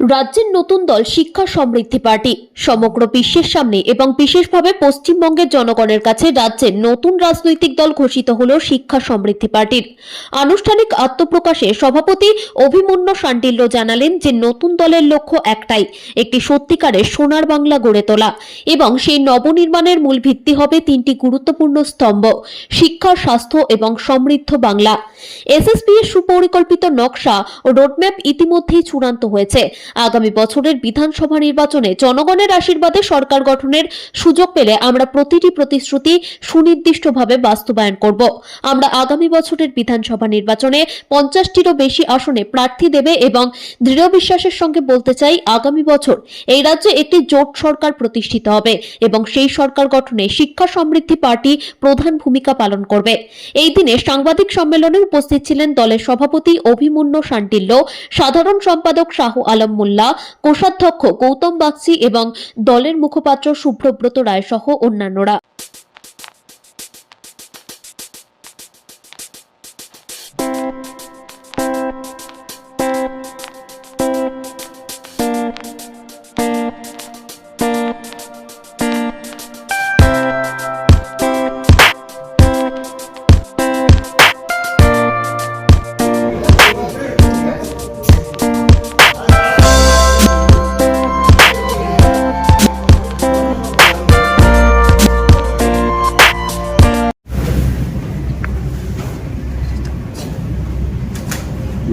রাজ্যের নতুন দল শিক্ষা সমৃদ্ধি পার্টি। সমগ্র বিশ্বের সামনে এবং বিশেষভাবে পশ্চিমবঙ্গের জনগণের কাছে রাজ্যের নতুন রাজনৈতিক দল ঘোষিত হল শিক্ষা সমৃদ্ধি পার্টির। আনুষ্ঠানিক আত্মপ্রকাশে সভাপতি অভিমন্যু শান্ডিল্য জানালেন যে নতুন দলের লক্ষ্য একটাই, একটি সত্যিকারের সোনার বাংলা গড়ে তোলা এবং সেই নবনির্মাণের মূল ভিত্তি হবে তিনটি গুরুত্বপূর্ণ স্তম্ভ, শিক্ষা, স্বাস্থ্য এবং সমৃদ্ধ বাংলা। এসএসপি এর সুপরিকল্পিত নকশা ও রোডম্যাপ ইতিমধ্যেই চূড়ান্ত হয়েছে। আগামী বছরের বিধানসভা নির্বাচনে জনগণের আশীর্বাদে সরকার গঠনের সুযোগ পেলে আমরা প্রতিটি প্রতিশ্রুতি সুনির্দিষ্টভাবে বাস্তবায়ন করব। আমরা আগামী বছরের বিধানসভা নির্বাচনে পঞ্চাশটিরও বেশি আসনে প্রার্থী দেবে এবং দৃঢ় বিশ্বাসের সঙ্গে বলতে চাই, আগামী বছর এই রাজ্যে একটি জোট সরকার প্রতিষ্ঠিত হবে এবং সেই সরকার গঠনে শিক্ষা সমৃদ্ধি পার্টি প্রধান ভূমিকা পালন করবে। এই দিনে সাংবাদিক সম্মেলনে উপস্থিত ছিলেন দলের সভাপতি অভিমন্যু শান্তিল্য সাধারণ সম্পাদক শাহ আলম মোল্লা কোষাধ্যক্ষ গৌতম বাগচি এবং দলের মুখপাত্র শুভ্রব্রত রায় সহ অন্যান্যরা।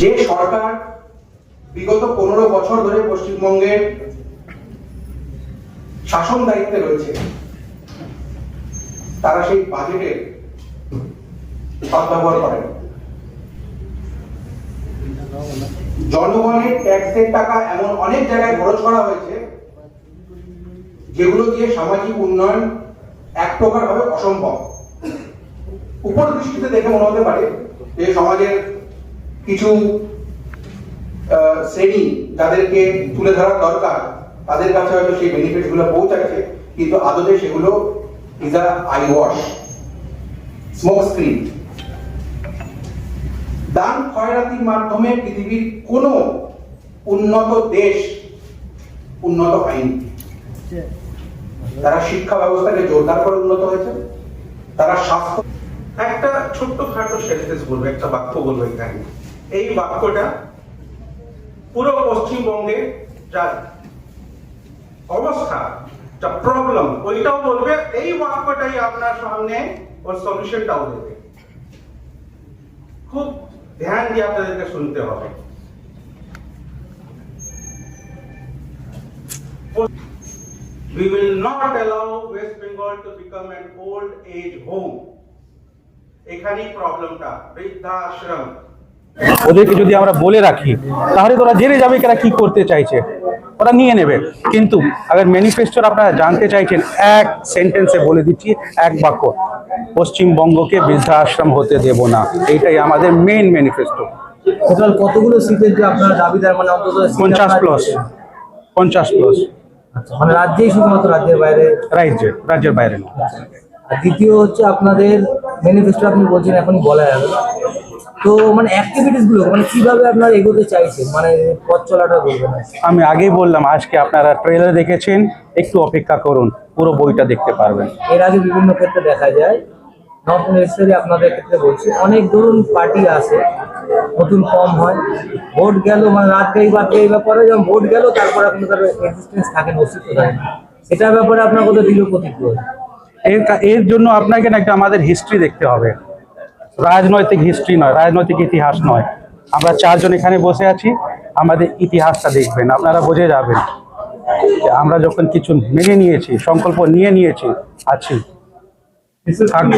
যে সরকার বিগত পনেরো বছর ধরে পশ্চিমবঙ্গের শাসন দায়িত্বে রয়েছে, তারা সেই বাজেটের সদ্ব্যবহার করেন। জনগণের ট্যাক্সের টাকা এমন অনেক জায়গায় খরচ করা হয়েছে, যেগুলো দিয়ে সামাজিক উন্নয়ন এক প্রকার ভাবে অসম্ভব। উপর দৃষ্টিতে দেখে মনে হতে পারে যে সমাজের কিছু শ্রেণি যাদেরকে তুলে ধরা দরকার, তাদের কাছে হয়তো সেই বেনিফিটগুলো পৌঁছাচ্ছে, কিন্তু আদতে সেগুলো is a eye wash smoke screen দান খয়রাতির মাধ্যমে পৃথিবীর কোন উন্নত দেশ, উন্নত হয়নি তারা শিক্ষা ব্যবস্থাকে জোরদার করে উন্নত হয়েছে, তারা স্বাস্থ্য একটা ছোট্ট খাটো সেন্টেন্স বলব, একটা বাক্য বলব এখানে এই বাক্যটা পুরো পশ্চিমবঙ্গে যা অবস্থা, যা প্রবলেম ওইটাও বলবে, এই বাক্যটাই আপনার সামনে ওর সলিউশনটাও দেবে। খুব ধ্যান দিয়ে আপনাদেরকে শুনতে হবে। We will not allow West Bengal to become an old age home. এখানেই প্রবলেমটা বৃদ্ধাশ্রম। ওদেরকে যদি আমরা বলে রাখি তাহলে তো ওরা জেনে যাবে এরা কি করতে চাইছে। ওরা নিয়ে নেবে। কিন্তু আবার ম্যানিফেস্টোর আপনারা জানতে চাইছেন এক সেন্টেন্সে বলে দিচ্ছি এক বাক্য পশ্চিমবঙ্গকে বৃদ্ধাশ্রম হতে দেব না। এইটাই আমাদের মেইন ম্যানিফেস্টো টোটাল কতগুলো সিটের যে আপনার দাবিদার মানে অন্তত পঞ্চাশ প্লাস পঞ্চাশ প্লাস আচ্ছা, মানে রাজ্যেই শুধুমাত্র রাজ্যের বাইরে? রাজ্যের রাজ্যের বাইরে না আর দ্বিতীয় হচ্ছে আপনাদের ম্যানিফেস্টো আপনি বলছেন এখনই বলা যাবে। তো মানে অ্যাক্টিভিটিসগুলো মানে কীভাবে আপনারা এগোতে চাইছেন? মানে পথ চলাটা বলবেন আমি আগেই বললাম আজকে আপনারা ট্রেলার দেখেছেন একটু অপেক্ষা করুন পুরো বইটা দেখতে পারবেন। এর আগে বিভিন্ন ক্ষেত্রে দেখা যায় নট নেসেসারি আপনাদের ক্ষেত্রে বলছি অনেক ধরুন পার্টি আছে নতুন কম হয় ভোট গেল মানে রাত গাই বাদ গাই ব্যাপারে যখন ভোট গেল তারপরে আপনাদের এক্সিস্টেন্স থাকে না অস্তিত্ব থাকে না এটার ব্যাপারে আপনার কত দৃঢ় প্রতিক্রিয়া এর এর জন্য আপনাকে না একটা আমাদের হিস্ট্রি দেখতে হবে। রাজনৈতিক হিস্ট্রি নয় রাজনৈতিক ইতিহাস নয়। আমরা চারজন এখানে বসে আছি আমাদের ইতিহাসটা দেখবেন আপনারা বুঝে যাবেন। আমরা যখন কিছু মেনে নিয়েছি সংকল্প নিয়ে নিয়েছি আছি। থাকব।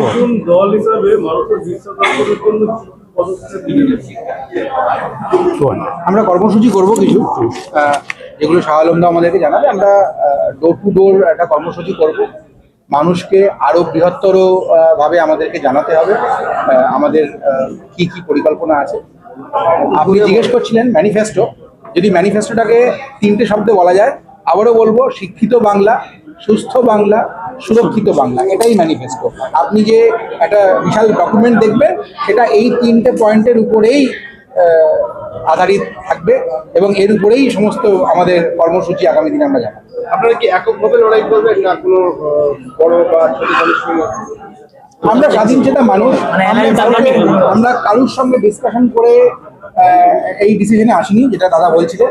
আমরা কর্মসূচি করব কিছু। যেগুলো শাহ আলমদা আমাদেরকে জানাবে আমরা ডোর টু ডোর একটা কর্মসূচি করব। মানুষকে আরও বৃহত্তর ভাবে আমাদেরকে জানাতে হবে আমাদের কি কি পরিকল্পনা আছে। আপনি জিজ্ঞেস করছিলেন ম্যানিফেস্টো। যদি ম্যানিফেস্টোটাকে তিনটে শব্দে বলা যায় আবারও বলব শিক্ষিত বাংলা সুস্থ বাংলা সুরক্ষিত বাংলা এটাই ম্যানিফেস্টো। আপনি যে একটা বিশাল ডকুমেন্ট দেখবেন সেটা এই তিনটে পয়েন্টের উপরেই আধারিত থাকবে এবং এর উপরেই সমস্ত আমাদের কর্মসূচি আগামী দিনে আমরা জানাব। আপনারা কি এককভাবে লড়াই করবেন না কোনো বড় বা আমরা স্বাধীন চেতা মানুষ মানে আমরা বলব। আমরা কারুর সঙ্গে ডিসকাশন করে আহ, এই ডিসিশনে আসিনি যেটা দাদা বলছিলেন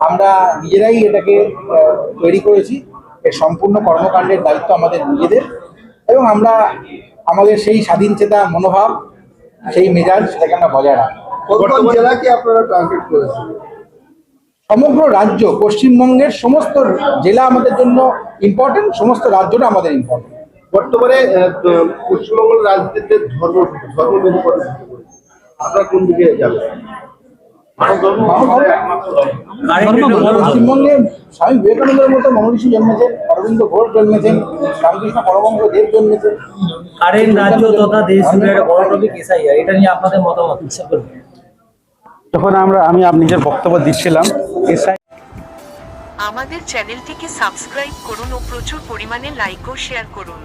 আমরা নিজেরাই এটাকে আহ, তৈরি করেছি। এর সম্পূর্ণ কর্মকাণ্ডের দায়িত্ব আমাদের নিজেদের। এবং আমরা আমাদের সেই স্বাধীন চেতা মনোভাব সেই মেজাজ সেটাকে আমরা বজায় রাখি জেলাকে আপনারা টার্গেট করেছেন। সমগ্র রাজ্য পশ্চিমবঙ্গের সমস্ত জেলা আমাদের জন্য ইম্পর্টেন্ট সমস্ত রাজ্যটা আমাদের ইম্পর্টেন্ট বর্তমানে আহ, পশ্চিমবঙ্গের রাজনীতিতে ধর্ম ধর্ম আপনারা কোন দিকে যাবেন? পশ্চিমবঙ্গে স্বামী বিবেকানন্দের মতো মনীষী জন্মেছেন অরবিন্দ ঘোষ জন্মেছেন রামকৃষ্ণ পরমহংস দেব জন্মেছেন। কারেন্ট রাজ্য তথা দেশ জুড়ে একটা বড় টপিক এসআইআর এটা নিয়ে আপনাদের মতামত? যখন আমরা, আমি নিজের বক্তব্য দিচ্ছিলাম। এসআই আমাদের চ্যানেলটিকে সাবস্ক্রাইব করুন ও প্রচুর পরিমাণে লাইক ও শেয়ার করুন।